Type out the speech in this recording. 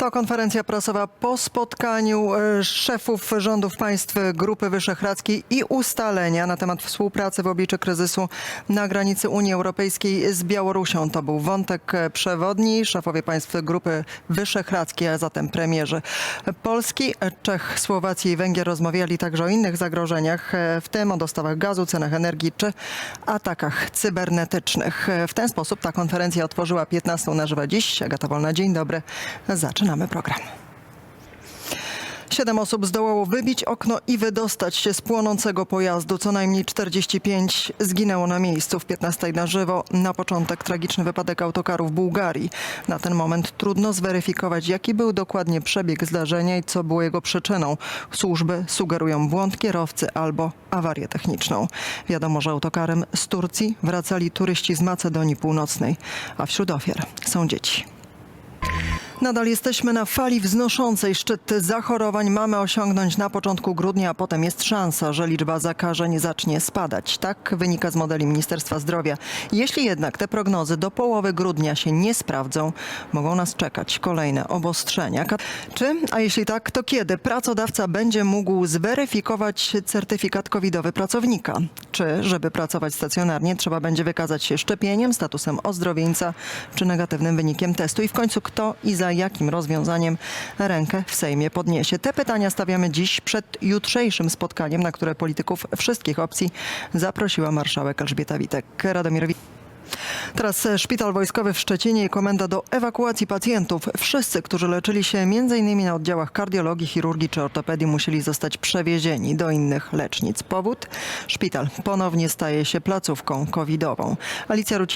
To konferencja prasowa po spotkaniu e, szefów rządów państw Grupy Wyszehradzkiej i ustalenia na temat współpracy w obliczu kryzysu na granicy Unii Europejskiej z Białorusią. To był wątek przewodni. Szefowie państw Grupy Wyszehradzkiej, a zatem premierzy Polski, Czech, Słowacji i Węgier rozmawiali także o innych zagrożeniach, e, w tym o dostawach gazu, cenach energii czy atakach cybernetycznych. E, W ten sposób ta konferencja otworzyła 15 na żywo dziś. Agata Wolna, dzień dobry. Zaczynamy program. Siedem osób zdołało wybić okno i wydostać się z płonącego pojazdu. Co najmniej 45 zginęło na miejscu w 15 na żywo. Na początek tragiczny wypadek autokaru w Bułgarii. Na ten moment trudno zweryfikować, jaki był dokładnie przebieg zdarzenia i co było jego przyczyną. Służby sugerują błąd kierowcy albo awarię techniczną. Wiadomo, że autokarem z Turcji wracali turyści z Macedonii Północnej, a wśród ofiar są dzieci. Nadal jesteśmy na fali wznoszącej. Szczyt zachorowań mamy osiągnąć na początku grudnia, a potem jest szansa, że liczba zakażeń zacznie spadać. Tak wynika z modeli Ministerstwa Zdrowia. Jeśli jednak te prognozy do połowy grudnia się nie sprawdzą, mogą nas czekać kolejne obostrzenia. Czy, a jeśli tak, to kiedy pracodawca będzie mógł zweryfikować certyfikat covidowy pracownika? Czy, żeby pracować stacjonarnie, trzeba będzie wykazać się szczepieniem, statusem ozdrowieńca czy negatywnym wynikiem testu? I w końcu kto i za jakim rozwiązaniem rękę w Sejmie podniesie? Te pytania stawiamy dziś przed jutrzejszym spotkaniem, na które polityków wszystkich opcji zaprosiła marszałek Elżbieta Witek. Teraz szpital wojskowy w Szczecinie i komenda do ewakuacji pacjentów. Wszyscy, którzy leczyli się m.in. na oddziałach kardiologii, chirurgii czy ortopedii, musieli zostać przewiezieni do innych lecznic. Powód? Szpital ponownie staje się placówką covidową. Alicja Rucińska